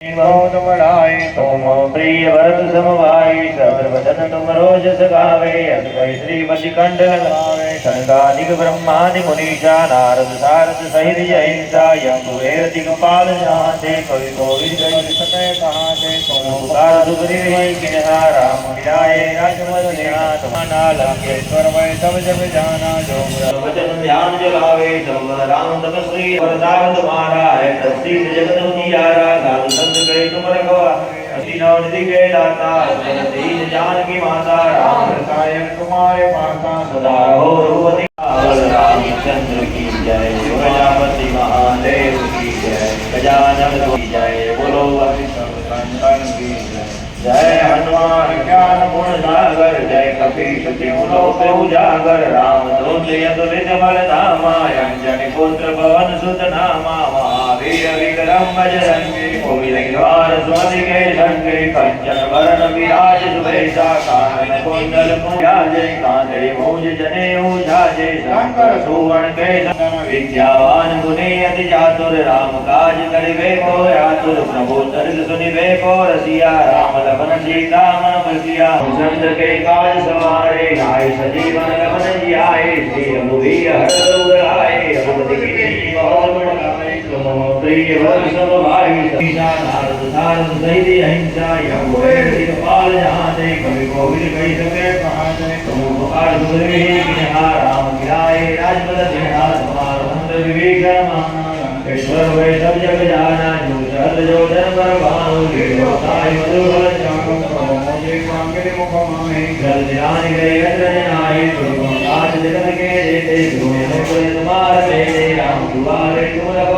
बहुत बड़ाई तुम प्रिय भरत समवाई सर्ववचन तुम रोज सगावे कई श्रीमति कंठ लगावे सनकादिक ब्रह्मादि मुनीषा नारद सारद सहित अहिंसा यम कुबेर दिगपाल जहाते कवि कोविद गई सतय कहाते तुम पुकार सुग्रीव ही किन्हा राम मिलाए राजमद नेहा मैं तब जब जाना जो वचन ध्यान जगावे तब राम तपस्वी वरदान तुम्हारा है तस्वीर जगत संत गए तुम के दाता दीन जान की माता राम रसायन तुम्हारे माता सदा रहो रघुपति रामचंद्र की जय प्रजापति महादेव की जय गजानन की जय बोलो की जय हनुमान ज्ञान गुण सागर जय कपीश तिमुलो पे उजागर राम बल धामा अंजनी पुत्र पवन सुत नामा महावीर विक्रम बजरंगी कोविद द्वार स्वाति के शंकरी कंचन वरण विराज सुबेसा कानन कुंडल कुंजाजे कांधे मूज जने ऊजाजे शंकर सुवर्ण के संगन विद्यावान गुणी अति चातुर राम काज करिबे को आतुर प्रभु दर्द सुनिबे को रसिया राम लखन सीता मन बसिया चंद्र के काज सवारे आए सजीवन लखन जी आए श्री रघुवीर हर तुम सब भाई सीता नारद सारद सहित अहिंसा यम कुबेर जहाँ ते कवि कोविद कही सके कहाँ ते तुम पुकार सुग्रीव किन्हा राम गिराए राजपद सिंहा तुम्हार मंत्र विभीषण माना वे सब जग जाना जो सहज जो जन पर भानु लीलो मधुर जानो कहो मुझे मुख माहे जल ध्यान गए अत्र नाहि तुम आज जगत के देते तुम्हें लोग राम दुआरे तुम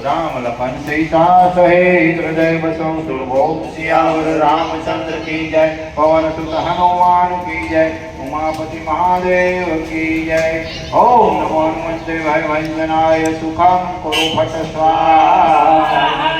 राम लखन सीता सहित हृदय बसो दुर्भोग सियावर रामचंद्र की जय पवन सुत हनुमान की जय, उमापति महादेव की जय। ओम नमो हनुमते भय भंजनाय सुखम कुरु फट स्वाहा।